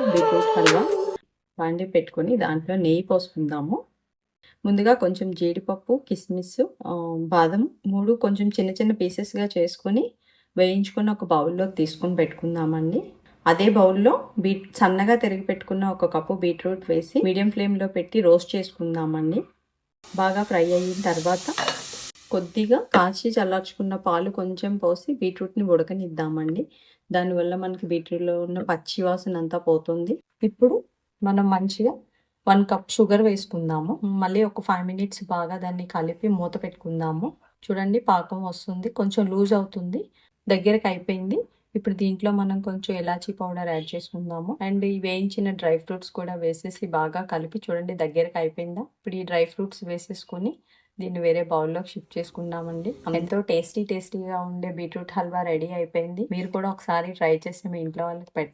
Beetroot halwa వండి పెట్టుకొని దాంట్లో నెయ్యి పోసుకుందాము. ముందుగా కొంచెం జీడిపప్పు కిస్మిస్ బాదం మూడు కొంచెం చిన్న చిన్న పీసెస్గా చేసుకొని వేయించుకొని ఒక బౌల్లోకి తీసుకొని పెట్టుకుందామండి. అదే బౌల్లో బీట్ సన్నగా తిరిగి పెట్టుకున్న ఒక కప్పు బీట్రూట్ వేసి మీడియం ఫ్లేమ్లో పెట్టి రోస్ట్ చేసుకుందామండి. బాగా ఫ్రై అయిన తర్వాత కొద్దిగా కాచి చల్లార్చుకున్న పాలు కొంచెం పోసి బీట్రూట్ని ఉడకనిద్దామండి. దానివల్ల మనకి బీట్రూట్లో ఉన్న పచ్చి వాసన అంతా పోతుంది. ఇప్పుడు మనం మంచిగా వన్ కప్ షుగర్ వేసుకుందాము. మళ్ళీ ఒక ఫైవ్ మినిట్స్ బాగా దాన్ని కలిపి మూత పెట్టుకుందాము. చూడండి పాకం వస్తుంది. కొంచెం లూజ్ అవుతుంది. దగ్గరకు అయిపోయింది. ఇప్పుడు దీంట్లో మనం కొంచెం ఎలాచీ పౌడర్ యాడ్ చేసుకుందాము. అండ్ ఈ వేయించిన డ్రై ఫ్రూట్స్ కూడా వేసేసి బాగా కలిపి చూడండి దగ్గరకు అయిపోయిందా? ఇప్పుడు ఈ డ్రై ఫ్రూట్స్ వేసేసుకొని దీన్ని వేరే బౌల్లోకి షిఫ్ట్ చేసుకుందామండి. ఎంతో టేస్టీ టేస్టీగా ఉండే బీట్రూట్ హల్వా రెడీ అయిపోయింది. మీరు కూడా ఒకసారి ట్రై చేసి మీ ఇంట్లో వాళ్ళకి పెట్టండి.